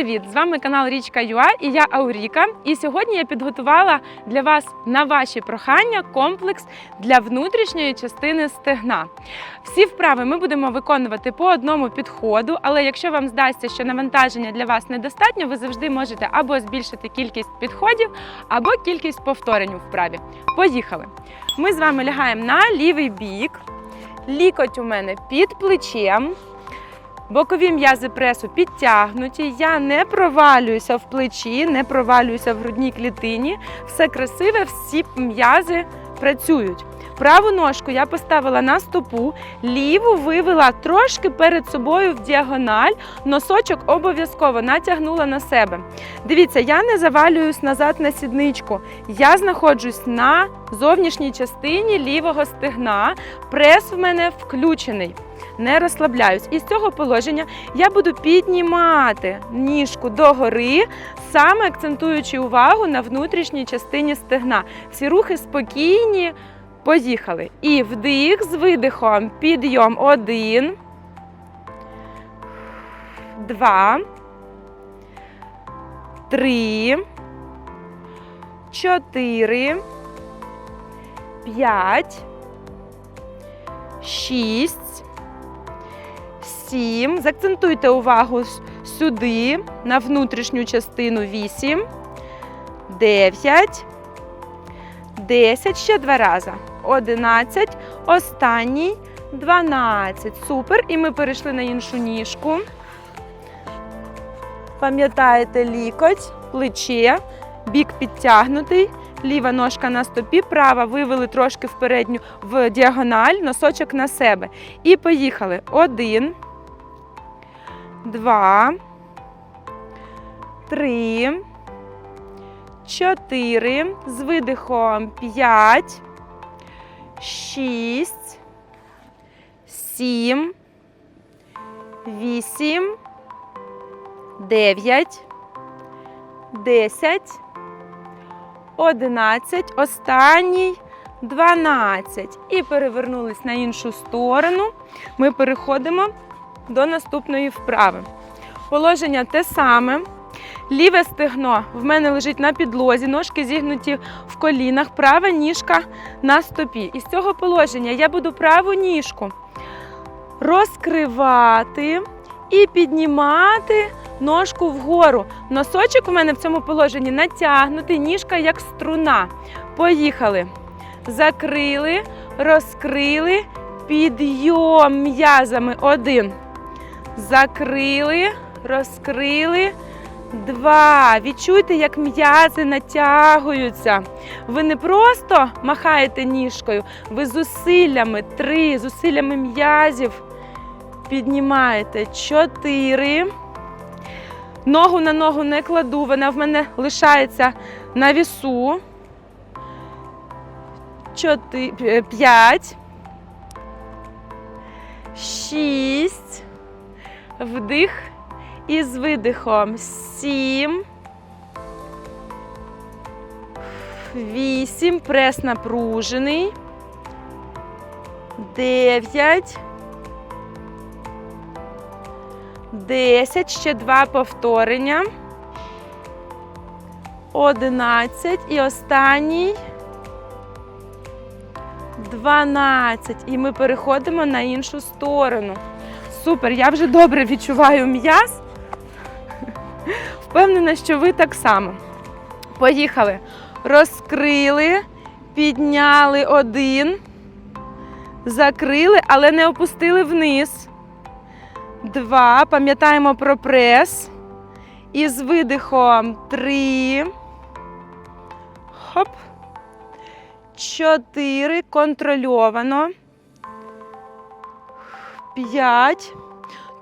привіт! З вами канал Річка Юа і я Ауріка. І сьогодні я підготувала для вас на ваші прохання комплекс для внутрішньої частини стегна. Всі вправи ми будемо виконувати по одному підходу, але якщо вам здасться, що навантаження для вас недостатньо, ви завжди можете або збільшити кількість підходів, або кількість повторень у вправі. Поїхали! Ми з вами лягаємо на лівий бік. Лікоть у мене під плечем. Бокові м'язи пресу підтягнуті. Я не провалююся в плечі, не провалююся в грудній клітині. Все красиве, всі м'язи працюють. Праву ножку я поставила на стопу, ліву вивела трошки перед собою в діагональ, носочок обов'язково натягнула на себе. Дивіться, я не завалююсь назад на сідничку. Я знаходжусь на зовнішній частині лівого стегна. Прес в мене включений. Не розслабляюсь. І з цього положення я буду піднімати ніжку догори, саме акцентуючи увагу на внутрішній частині стегна. Всі рухи спокійні. Поїхали. І вдих з видихом. Підйом. Один. Два. Три. Чотири. П'ять. Шість. Сім. Закцентуйте увагу сюди, на внутрішню частину. Вісім. Дев'ять. 10, ще два рази. 11, останній 12. Супер. І ми перейшли на іншу ніжку. Пам'ятаєте лікоть, плече, бік підтягнутий, ліва ножка на стопі, права вивели трошки в передню в діагональ, носочок на себе. І поїхали. Один, два, три. Чотири. З видихом п'ять. Шість. Сім. Вісім. Дев'ять. Десять. Одинадцять. Останній. Дванадцять. І перевернулись на іншу сторону. Ми переходимо до наступної вправи. Положення те саме. Ліве стегно в мене лежить на підлозі, ножки зігнуті в колінах, права ніжка на стопі. І з цього положення я буду праву ніжку розкривати і піднімати ножку вгору. Носочок у мене в цьому положенні натягнутий, ніжка як струна. Поїхали. Закрили, розкрили, підйом м'язами. Один. Закрили, розкрили. Два. Відчуйте, як м'язи натягуються. Ви не просто махаєте ніжкою, ви зусиллями. Три. Зусиллями м'язів піднімаєте. Чотири. Ногу на ногу не кладу, вона в мене лишається на вісу. Чотири. П'ять. Шість. Вдих. І з видихом сім. Вісім. Прес напружений. Дев'ять. Десять. Ще два повторення. Одинадцять. І останній. Дванадцять. І ми переходимо на іншу сторону. Супер, я вже добре відчуваю м'яз. Впевнена, що ви так само. Поїхали. Розкрили, підняли один, закрили, але не опустили вниз. Два. Пам'ятаємо про прес. І з видихом три. Хоп. Чотири. Контрольовано. П'ять.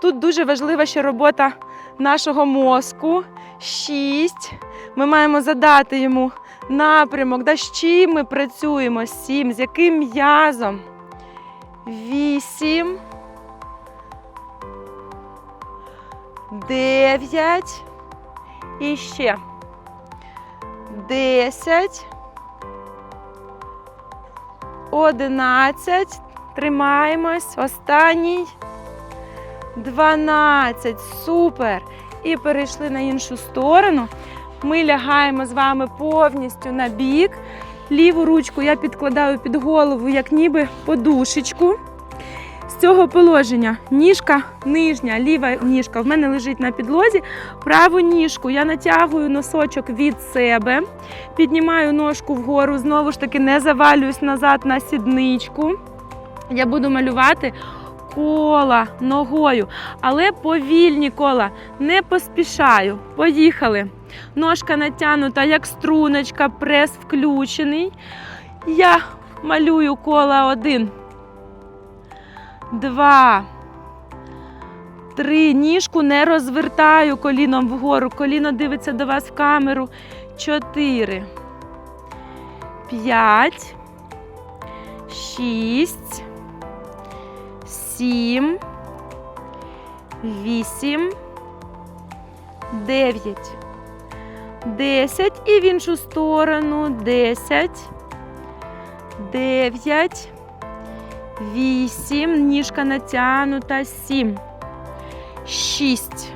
Тут дуже важлива ще робота нашого мозку. Шість. Ми маємо задати йому напрямок, да, з чим ми працюємо. Сім. З яким м'язом? Вісім. Дев'ять. І ще. Десять. Одинадцять. Тримаємось. Останній. 12. Супер. І перейшли на іншу сторону. Ми лягаємо з вами повністю на бік. Ліву ручку я підкладаю під голову, як ніби подушечку. З цього положення ніжка нижня, ліва ніжка в мене лежить на підлозі. Праву ніжку я натягую носочок від себе, піднімаю ножку вгору, знову ж таки не завалююсь назад на сідничку. Я буду малювати кола ногою, але повільні кола, не поспішаю. Поїхали. Ножка натягнута, як струночка, прес включений. Я малюю кола один. Два. Три. Ніжку не розвертаю коліном вгору. Коліно дивиться до вас в камеру. Чотири. П'ять. Шість. Сім. Вісім. Дев'ять. Десять. І в іншу сторону. Десять. Дев'ять. Вісім. Ніжка натягнута. Сім. Шість.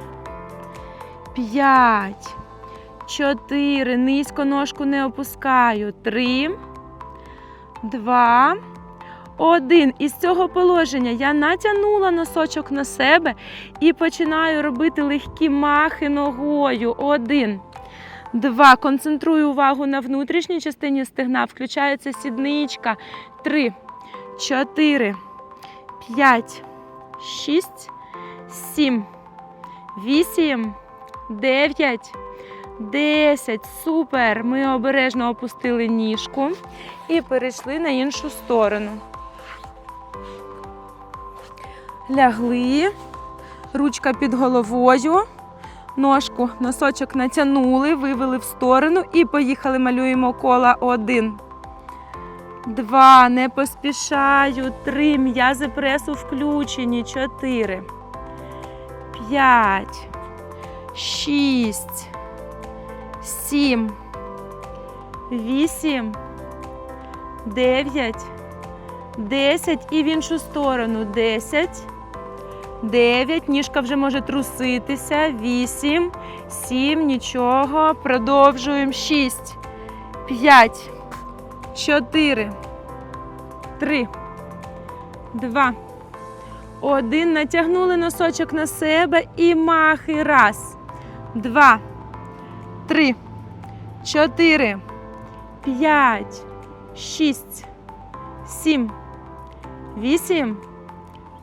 П'ять. Чотири. Низько ножку не опускаю. Три. Два. Один. Із цього положення я натягнула носочок на себе і починаю робити легкі махи ногою. Один. Два. Концентрую увагу на внутрішній частині стегна. Включається сідничка. Три. Чотири. П'ять. Шість. Сім. Вісім. Дев'ять. Десять. Супер. Ми обережно опустили ніжку і перейшли на іншу сторону. Лягли. Ручка під головою. Ножку, носочок натягнули, вивели в сторону і поїхали. Малюємо кола один. Два. Не поспішаю. Три. М'язи пресу включені. Чотири. П'ять. Шість. Сім. Вісім. Дев'ять. Десять. І в іншу сторону. Десять. Дев'ять. Ніжка вже може труситися. Вісім. Сім. Нічого. Продовжуємо. Шість. П'ять. Чотири. Три. Два. Один. Натягнули носочок на себе і махи. Раз. Два. Три. Чотири. П'ять. Шість. Сім. Вісім.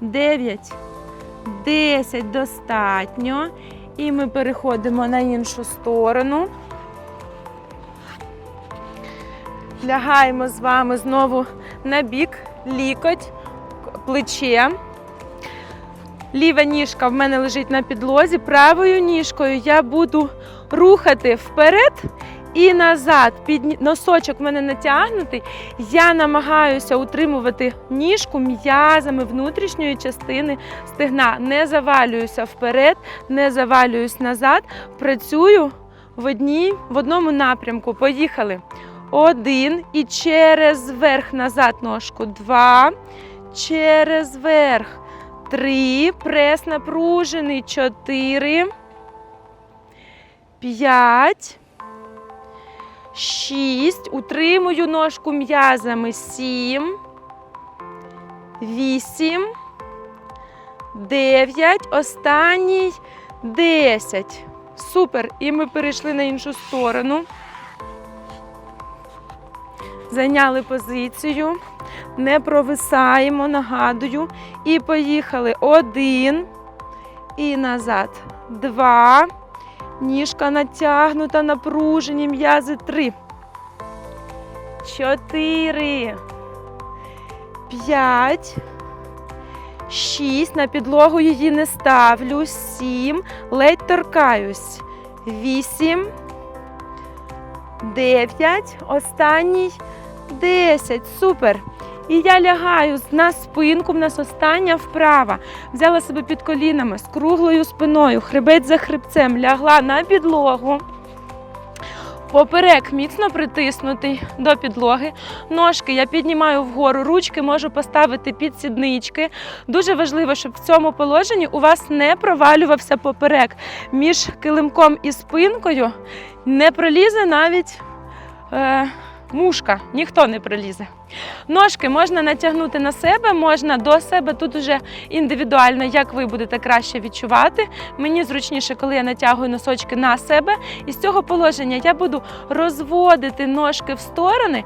Дев'ять. Десять. Достатньо. І ми переходимо на іншу сторону. Лягаємо з вами знову на бік, лікоть, плече. Ліва ніжка в мене лежить на підлозі. Правою ніжкою я буду рухати вперед і назад. Під носочок в мене натягнутий. Я намагаюся утримувати ніжку м'язами внутрішньої частини стегна. Не завалююся вперед, не завалююсь назад. Працюю в, одній, в одному напрямку. Поїхали. Один і через верх назад ножку. Два. Через верх. Три. Прес напружений. Чотири. П'ять. Шість. Утримую ножку м'язами. Сім. Вісім. Дев'ять. Останній. Десять. Супер. І ми перейшли на іншу сторону. Зайняли позицію. Не провисаємо, нагадую. І поїхали. Один. І назад. Два. Ніжка натягнута, напружені м'язи. Три. Чотири. П'ять. Шість. На підлогу її не ставлю. Сім. Ледь торкаюсь. Вісім. Дев'ять. Останній. Десять. Супер. І я лягаю на спинку, в нас остання вправа. Взяла себе під колінами з круглою спиною, хребець за хребцем, лягла на підлогу. Поперек міцно притиснутий до підлоги. Ножки я піднімаю вгору, ручки можу поставити під сіднички. Дуже важливо, щоб в цьому положенні у вас не провалювався поперек. Між килимком і спинкою не пролізе навіть е, мушка, ніхто не пролізе. Ножки можна натягнути на себе, можна до себе. Тут уже індивідуально, як ви будете краще відчувати. Мені зручніше, коли я натягую носочки на себе. І з цього положення я буду розводити ножки в сторони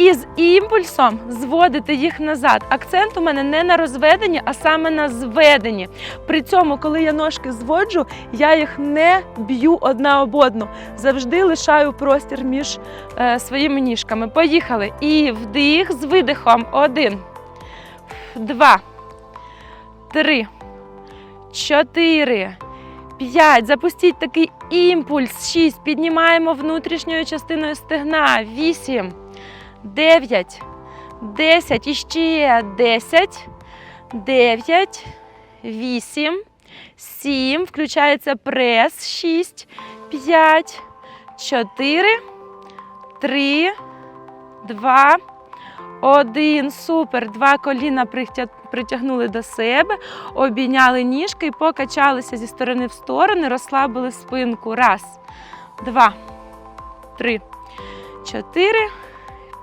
і з імпульсом зводити їх назад. Акцент у мене не на розведенні, а саме на зведенні. При цьому, коли я ножки зводжу, я їх не б'ю одна об одну. Завжди лишаю простір між е, своїми ніжками. Поїхали. І вдих з видихом. Один, два, три, чотири. П'ять. Запустіть такий імпульс. Шість. Піднімаємо внутрішньою частиною стегна. Вісім. Дев'ять. Десять. І ще десять. Дев'ять. Вісім. Сім. Включається прес. Шість. П'ять. Чотири. Три. Два. Один. Супер. Два коліна притягнули до себе, обійняли ніжки і покачалися зі сторони в сторони, розслабили спинку. Раз, два, три, чотири,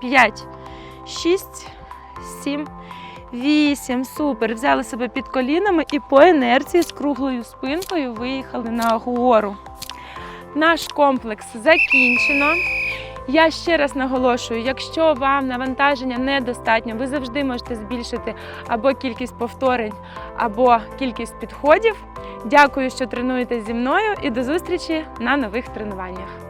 п'ять, шість, сім, вісім. Супер. Взяли себе під колінами і по інерції з круглою спинкою виїхали на гору. Наш комплекс закінчено. Я ще раз наголошую, якщо вам навантаження недостатньо, ви завжди можете збільшити або кількість повторень, або кількість підходів. Дякую, що тренуєте зі мною, і до зустрічі на нових тренуваннях.